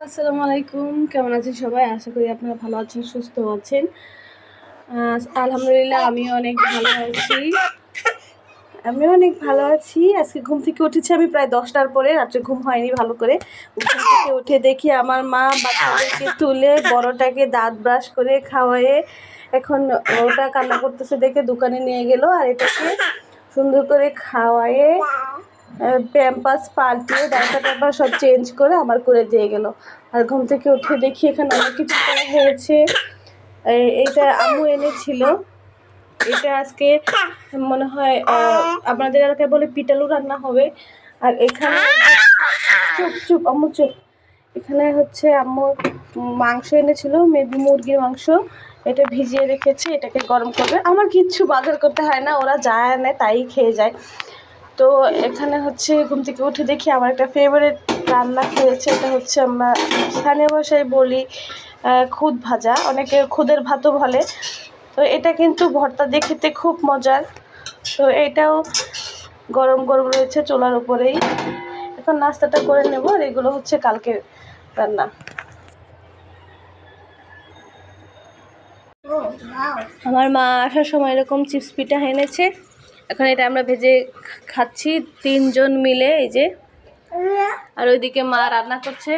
আসসালামু আলাইকুম। কেমন আছেন সবাই? আশা করি আপনারা ভালো আছেন, সুস্থ আছেন। আলহামদুলিল্লাহ আমি অনেক ভালো আছি। আমি অনেক ভালো আছি। আজকে ঘুম থেকে উঠেছি আমি প্রায় দশটার পরে। রাত্রে ঘুম হয়নি ভালো করে। ঘুম থেকে উঠে দেখি আমার মা বাচ্চাদেরকে তুলে বড়টাকে দাঁত ব্রাশ করে খাওয়ায়ে এখন ওটা কান্না করতেছে দেখে দোকানে নিয়ে গেল আর এটাকে সুন্দর করে খাওয়ায়ে প্যাম্পাস পাল্টিয়ে ডাক্তার টাম্পার সব চেঞ্জ করে আমার করে দিয়ে গেল। আর ঘুম থেকে উঠে দেখি এখানে অনেক কিছু করা হয়েছে। এইটা আম্মু এনেছিল। এটা আজকে মনে হয় আপনাদের এলাকায় বলে পিটালু রান্না হবে। আর এখানে চুপ চুপ, আম্মু চুপ। এখানে হচ্ছে আম্মু মাংস এনেছিল, মেবি মুরগির মাংস। এটা ভিজিয়ে রেখেছে, এটাকে গরম করবে। আমার কিচ্ছু বাজার করতে হয় না, ওরা যা আনে, তাই খেয়ে যায়। তো এখানে হচ্ছে ঘুম থেকে উঠে দেখি আমার একটা ফেভারিট রান্না খেয়েছে এটা হচ্ছে আমরা স্থানীয় ভাষায় বলি খুদ ভাজা। অনেকে খুদের ভাতও বলে। তো এটা কিন্তু ভর্তা দেখতে খুব মজার। তো এটাও গরম গরম রয়েছে চোলার উপরেই। এখন নাস্তাটা করে নেব আর এগুলো হচ্ছে কালকের রান্না। আমার মা আসার সময় এরকম চিপস পিঠা এনেছে। এখন এটা আমরা ভেজে খাচ্ছি তিনজন মিলে, এই যে। আর ওইদিকে মা রান্না করছে।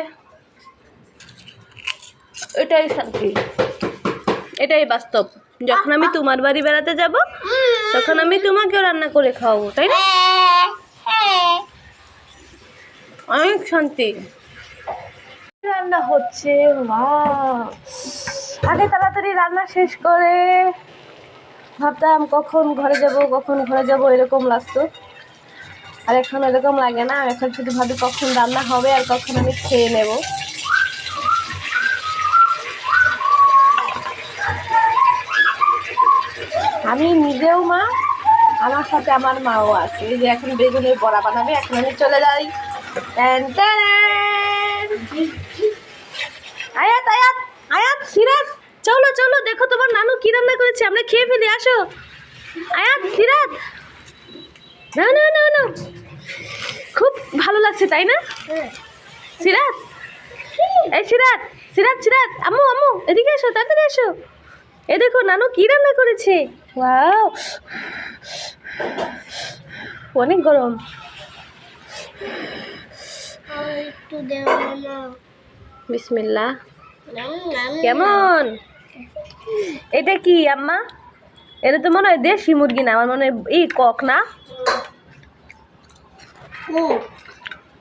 এটাই শান্তি। এটাই বাস্তব। যখন আমি তোমার বাড়ি বেড়াতে যাব, তখন আমি তোমাকেও রান্না করে খাওয়াবো, তাই না? অনেক শান্তি। রান্না হচ্ছে? মা আগে তাড়াতাড়ি রান্না শেষ করে। ভাবতাম কখন ঘরে যাব, কখন ঘরে যাব, এরকম লাগতো। আর এখন এরকম লাগে না এখন শুধু ভাবি কখন রান্না হবে আর কখন আমি খেয়ে নেব। আমি নিজেও মা, আমার সাথে আমার মাও আছে। যে এখন বেগুনের বড়া বানাবে, এখন আমি চলে যাই। আয়াত আয়াত আয়াত, সিরাজ। চলো চলো দেখো তোমার নানু কি রান্না করেছে আমরা খেয়ে ফেলি আসো। আয়াত সিরাজ না না না না। খুব ভালো লাগছে তাই না? সিরাত এই সিরাত সিরাত সিরাত আম্মু আম্মু এদিকে এসো তাড়াতাড়ি এসো। এ দেখো নানু কি রান্না করেছে? ওয়াও। অনেক গরম। বিসমিল্লাহ। কেমন? এটা কি আম্মা? এটা তো মনে হয় দেশি মুরগি না আমার মনে হয় এই কক না?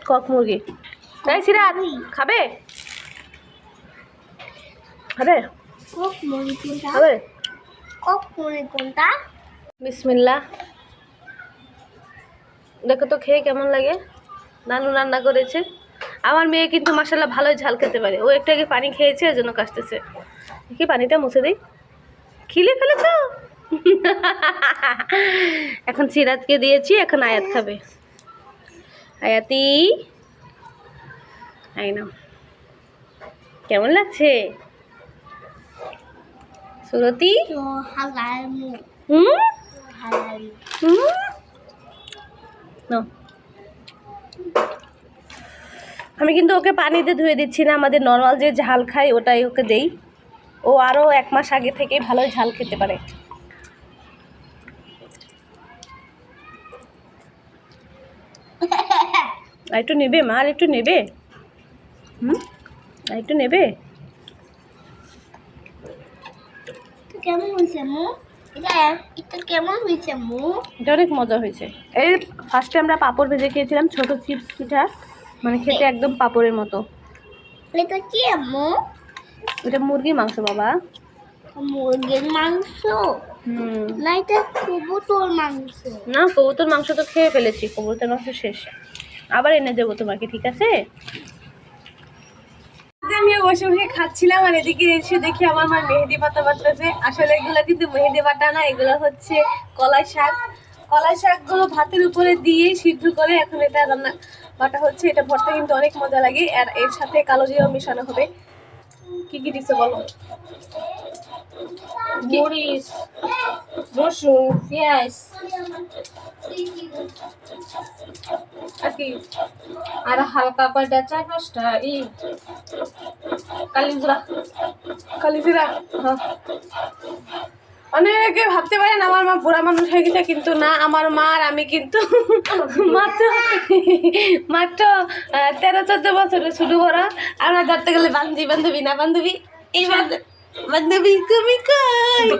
কক মুরগি। তাই সিরাত খাবে? খাবে? কোনটা? খাবে? কক কোনটা? বিসমিল্লা দেখো তো খেয়ে কেমন লাগে? নানু রান্না করেছে। আমার মেয়ে কিন্তু মাসাল্লাহ ভালোই ঝাল খেতে পারে। ও একটু আগে পানি খেয়েছে ওই জন্য কাশতেছে। কি পানিটা মুছে দিই। খিলে ফেলেছ? এখন সিরাজকে দিয়েছি, এখন আয়াত খাবে। আয়াতি আই না কেমন লাগছে? সুরতি? হুম। আমি কিন্তু ওকে পানিতে ধুয়ে দিচ্ছি না, আমাদের নর্মাল যে ঝাল খাই, ওটাই ওকে দেই। ও আরও এক মাস আগে থেকে ভালোই ঝাল খেতে পারে। একটু নেবে মা একটু নেবে? হুম? একটু নেবে? কেমন হয়েছে মু? এটা এটা কেমন হয়েছে মু? এটা অনেক মজা হয়েছে। এই ফার্স্টে আমরা পাঁপড় ভেজে খেয়েছিলাম ছোট চিপস পিঠা মানে খেতে একদম পাপড়ের মতো। এটা কি এটা মুরগির মাংস বাবা। মুরগির মাংস? হুম। না এটা কবুতর মাংস। না কবুতর মাংস তো খেয়ে ফেলেছি কবুতর মাংস শেষ। আবার এনে দেবো তোমাকে ঠিক আছে? আমি বসে বসে খাচ্ছিলাম আর এদিকে এসে দেখি আমার মা মেহেদি পাতা বাটতেছে। আসলে এগুলো কিন্তু মেহেদি বাটা না এগুলো হচ্ছে কলাই শাক। কলাই শাকগুলো ভাতের উপরে দিয়ে সিদ্ধ করে এখন এটা রান্না বাটা হচ্ছে এটা ভর্তা কিন্তু অনেক মজা লাগে আর এর সাথে কালো জিরাও মেশানো হবে। কি কি দিছে বলো? মরিচ রসুন পেঁয়াজ। আর কি? আর হালকা কয়টা? চার পাঁচটা? ই কালিজরা। কালিজিরা? হ্যাঁ। অনেকে ভাবতে পারেন আমার মা বুড়া মানুষ হয়ে গেছে কিন্তু না আমার মা আর আমি কিন্তু মাত্র মাত্র তেরো চোদ্দ বছর শুরু করা আমরা ধরতে গেলে বান্ধবী বান্ধবী না বান্ধবী? এই বান্ধবী তুমি কই?